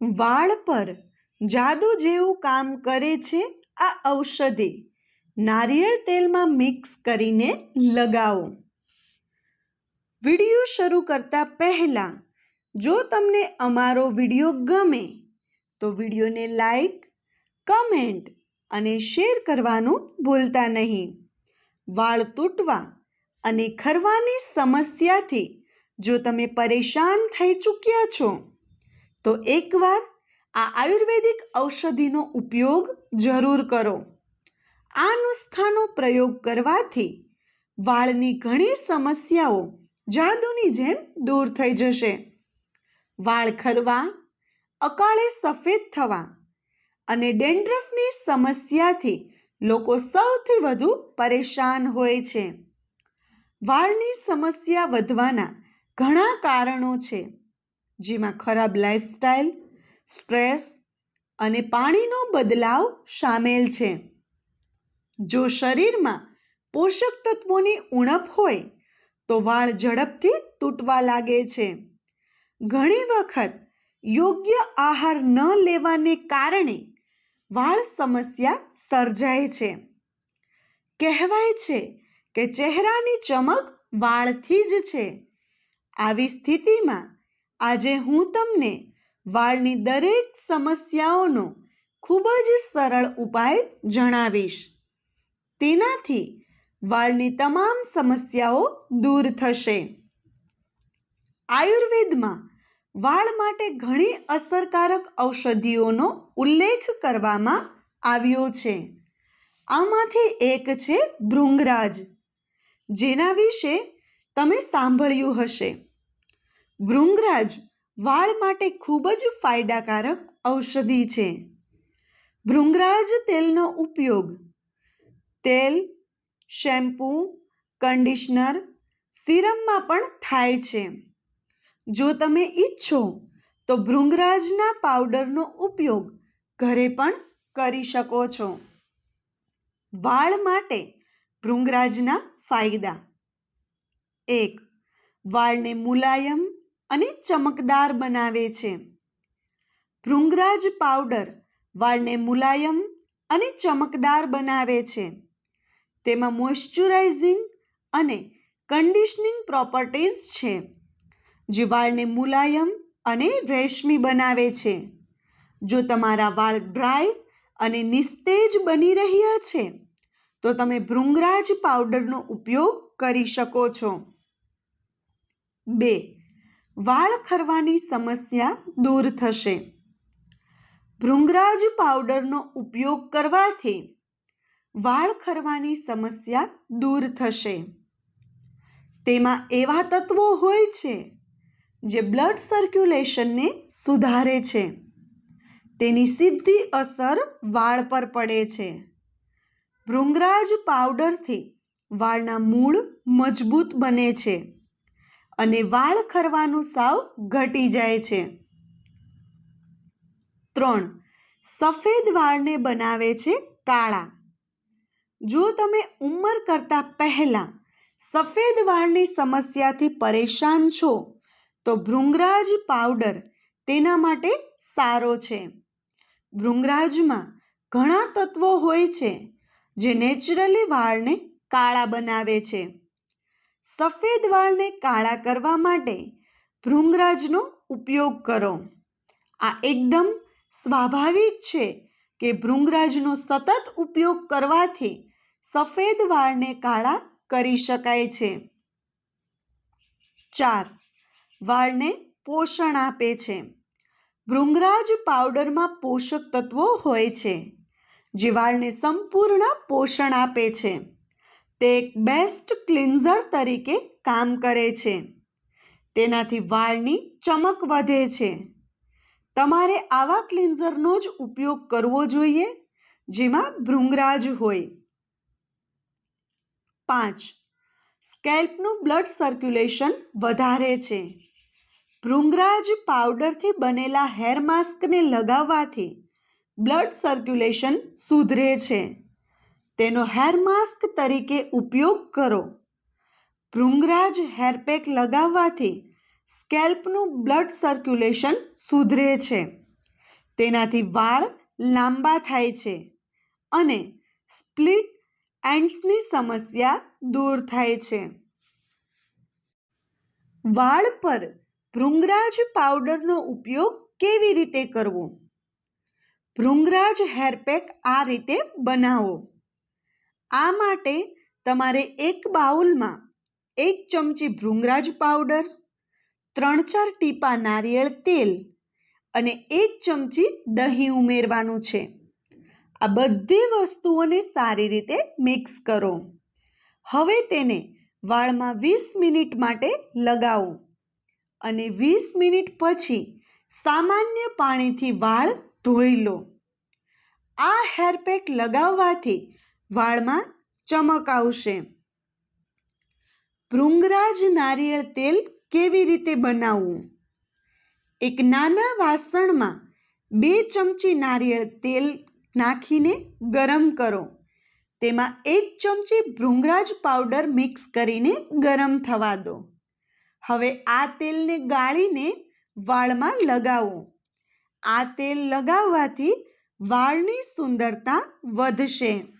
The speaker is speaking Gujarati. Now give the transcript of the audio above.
વાળ પર જાદુ જેવું કામ કરે છે આ ઔષધિ. નારિયેળ તેલમાં મિક્સ કરીને લગાવો. વીડિયો શરૂ કરતા પહેલાં, જો તમને અમારો વીડિયો ગમે, તો વિડીયોને લાઈક કમેન્ટ અને શેર કરવાનું ભૂલતા નહીં. વાળ તૂટવા અને ખરવાની સમસ્યાથી જો તમે પરેશાન થઈ ચૂક્યા છો તો એકવાર આ આયુર્વેદિક ઔષધિનો ઉપયોગ જરૂર કરો. આ નુસ્ખાનો પ્રયોગ કરવાથી વાળની ઘણી સમસ્યાઓ જાદુની જેમ દૂર થઈ જશે. વાળ ખરવા, અકાળે સફેદ થવા અને ડેન્ડ્રફની સમસ્યાથી લોકો સૌથી વધુ પરેશાન હોય છે. વાળની સમસ્યા વધવાના ઘણા કારણો છે. જેમાં ખરાબ લાઇફસ્ટાઇલ સ્ટ્રેસ અને પાણીનો બદલાવ સામેલ છે. જો શરીરમાં પોષક તત્વોની ઉણપ હોય, તો વાળ ઝડપથી તૂટવા લાગે છે. ઘણી વખત યોગ્ય આહાર ન લેવાને કારણે વાળ સમસ્યા સર્જાય છે. કહેવાય છે કે ચહેરાની ચમક વાળથી જ છે. આવી સ્થિતિમાં આજે હું તમને વાળની દરેક સમસ્યાઓનો ખૂબ જ સરળ ઉપાય જણાવીશ. તેનાથી વાળની તમામ સમસ્યાઓ દૂર થશે. આયુર્વેદમાં વાળ માટે ઘણી અસરકારક ઔષધિઓનો ઉલ્લેખ કરવામાં આવ્યો છે. આમાંથી એક છે ભૃંગરાજ. જેના વિશે તમે સાંભળ્યું હશે. ભૃંગરાજ વાળ માટે ખૂબ જ ફાયદાકારક ઔષધિ છે. ભૃંગરાજ તેલનો ઉપયોગ તેલ, શેમ્પૂ કન્ડિશનર સિરમમાં પણ થાય છે. જો તમે ઈચ્છો તો ભૃંગરાજના પાવડરનો ઉપયોગ ઘરે પણ કરી શકો છો. વાળ માટે ભૃંગરાજના ફાયદા. એક, વાળને મુલાયમ અને ચમકદાર બનાવે છે. ભૃંગરાજ પાવડર વાળને મુલાયમ અને ચમકદાર બનાવે છે. તેમાં મોઇશ્ચરાઇઝિંગ અને કન્ડિશનિંગ પ્રોપર્ટીઝ છે, જે વાળને મુલાયમ અને રેશમી બનાવે છે. જો તમારા વાળ ડ્રાય અને નિસ્તેજ બની રહ્યા છે, તો તમે ભૃંગરાજ પાવડરનો ઉપયોગ કરી શકો છો. બે વાળ ખરવાની સમસ્યા દૂર થશે. ભૃંગરાજ પાવડરનો ઉપયોગ કરવાથી વાળ ખરવાની સમસ્યા દૂર થશે. તેમાં એવા તત્વો હોય છે જે બ્લડ સર્ક્યુલેશનને સુધારે છે. તેની સીધી અસર વાળ પર પડે છે. ભૃંગરાજ પાવડરથી વાળના મૂળ મજબૂત બને છે. અને વાળ ખરવાનું સાવ ઘટી જાય છે. ત્રણ, સફેદ વાળને બનાવે છે કાળા. જો તમે ઉંમર કરતાં પહેલાં સફેદ વાળની સમસ્યાથી પરેશાન છો, તો ભૃંગરાજ પાવડર તેના માટે સારો છે. ભૃંગરાજમાં ઘણા તત્વો હોય છે, જે નેચરલી વાળને કાળા બનાવે છે. સફેદ વાળને કાળા કરવા માટે ભૃંગરાજનો ઉપયોગ કરો. આ એકદમ સ્વાભાવિક છે કે ભૃંગરાજનો સતત ઉપયોગ કરવાથી સફેદ વાળને કાળા કરી શકાય છે. ચાર, વાળને પોષણ આપે છે. ભૃંગરાજ પાવડરમાં પોષક તત્વો હોય છે, જે વાળને સંપૂર્ણ પોષણ આપે છે. તે એક બેસ્ટ ક્લિન્ઝર તરીકે કામ કરે છે. તેનાથી વાળની ચમક વધે છે. તમારે આવા ક્લિન્ઝરનો જ ઉપયોગ કરવો જોઈએ, જેમાં ભૃંગરાજ હોય. પાંચ. સ્કેલ્પનું બ્લડ સર્ક્યુલેશન વધારે છે. ભૃંગરાજ પાવડરથી બનેલા હેર માસ્કને લગાવવાથી બ્લડ સર્ક્યુલેશન સુધરે છે. તેનો હેર માસ્ક તરીકે ઉપયોગ કરો. ભૃંગરાજ હેરપેક લગાવવાથી સ્કેલ્પનું બ્લડ સર્ક્યુલેશન સુધરે છે. તેનાથી વાળ લાંબા થાય છે અને સ્પ્લિટ એન્ડ્સની સમસ્યા દૂર થાય છે. વાળ પર ભૃંગરાજ પાવડરનો ઉપયોગ કેવી રીતે કરવો? ભૃંગરાજ હેરપેક આ રીતે બનાવો. આ માટે તમારે એક બાઉલમાં એક ચમચી ભૃંગરાજ પાવડર ત્રણ ચાર ટીપા નારિયેળ તેલ અને એક ચમચી દહીં ઉમેરવાનું છે. આ બધી વસ્તુઓને સારી રીતે મિક્સ કરો. હવે તેને વાળમાં વીસ મિનિટ માટે લગાવો અને વીસ મિનિટ પછી સામાન્ય પાણીથી વાળ ધોઈ લો. આ હેરપેક લગાવવાથી વાળમાં ચમક આવશે. ભૃંગરાજ નારિયેળ તેલ કેવી રીતે બનાવવું? એક નાના વાસણમાં બે ચમચી નારિયેળ તેલ નાખીને ગરમ કરો. તેમાં એક ચમચી ભૃંગરાજ પાવડર મિક્સ કરીને ગરમ થવા દો. હવે આ તેલને ગાળીને વાળમાં લગાવો. આ તેલ લગાવવાથી વાળની સુંદરતા વધશે.